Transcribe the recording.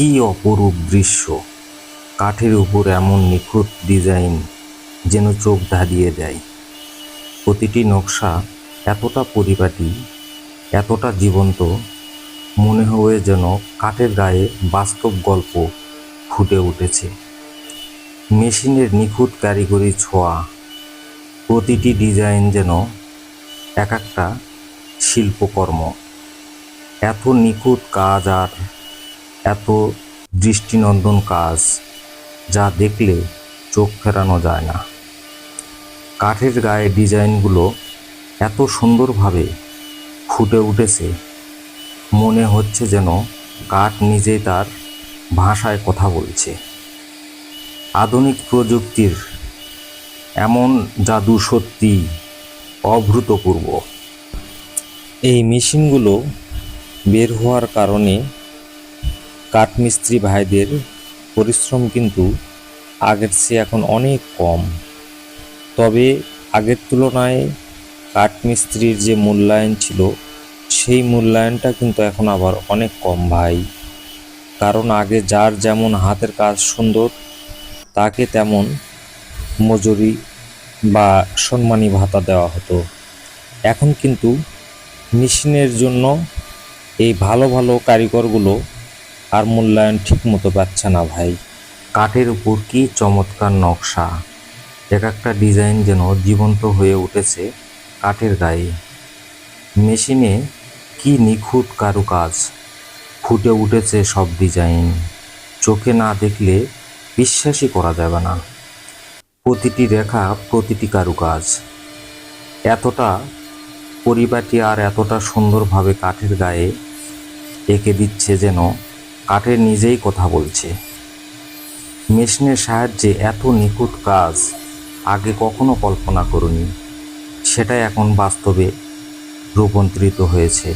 কি অপরূপ দৃশ্য। কাঠের উপর এমন নিখুঁত ডিজাইন যেন চোখ ধাঁধিয়ে দেয়। প্রতিটি নকশা এতটা পরিপাটি, এতটা জীবন্ত, মনে হবে যেন কাঠের গায়ে বাস্তব গল্প ফুটে উঠেছে। মেশিনের নিখুঁত কারিগরি ছোঁয়া, প্রতিটি ডিজাইন যেন এক একটা শিল্পকর্ম। এত নিখুঁত কাজ আর এত দৃষ্টিনন্দন কাজ যা দেখলে চোখ ফেরানো যায় না। কাঠের গায়ে ডিজাইনগুলো এত সুন্দরভাবে ফুটে উঠেছে, মনে হচ্ছে যেন কাঠ নিজেই তার ভাষায় কথা বলছে। আধুনিক প্রযুক্তির এমন জাদু সত্যি অভূতপূর্ব। এই মেশিনগুলো বের হওয়ার কারণে কাঠমিস্ত্রি ভাইদের পরিশ্রম কিন্তু আগের চেয়ে এখন অনেক কম। তবে আগের তুলনায় কাঠমিস্ত্রির যে মূল্যায়ন ছিল, সেই মূল্যায়নটা কিন্তু এখন আবার অনেক কম ভাই। কারণ আগে যার যেমন হাতের কাজ সুন্দর, তাকে তেমন মজুরি বা সম্মানী ভাতা দেওয়া হতো। এখন কিন্তু মেশিনের জন্য এই ভালো ভালো কারিগরগুলো আর মূল্যায়ন ঠিক মতো পাচ্ছে না ভাই। কাঠের উপর কি চমৎকার নকশা। এক একটা ডিজাইন যেন জীবন্ত হয়ে উঠেছে কাঠের গায়ে। মেশিনে কি নিখুঁত কারুকাজ। ফুটে উঠেছে সব ডিজাইন। চোখে না দেখলে বিশ্বাসই করা যাবে না। প্রতিটি রেখা প্রতিটি কারুকাজ। এতটা পরিপাটি আর এতটা সুন্দরভাবে কাঠের গায়ে এঁকে দিচ্ছে যেন কাঠের নিজেই কথা বলছে। মেশিনের সাহায্যে এত নিখুঁত কাজ আগে কখনো কল্পনা করিনি। সেটাই এখন বাস্তবে রূপান্তরিত হয়েছে।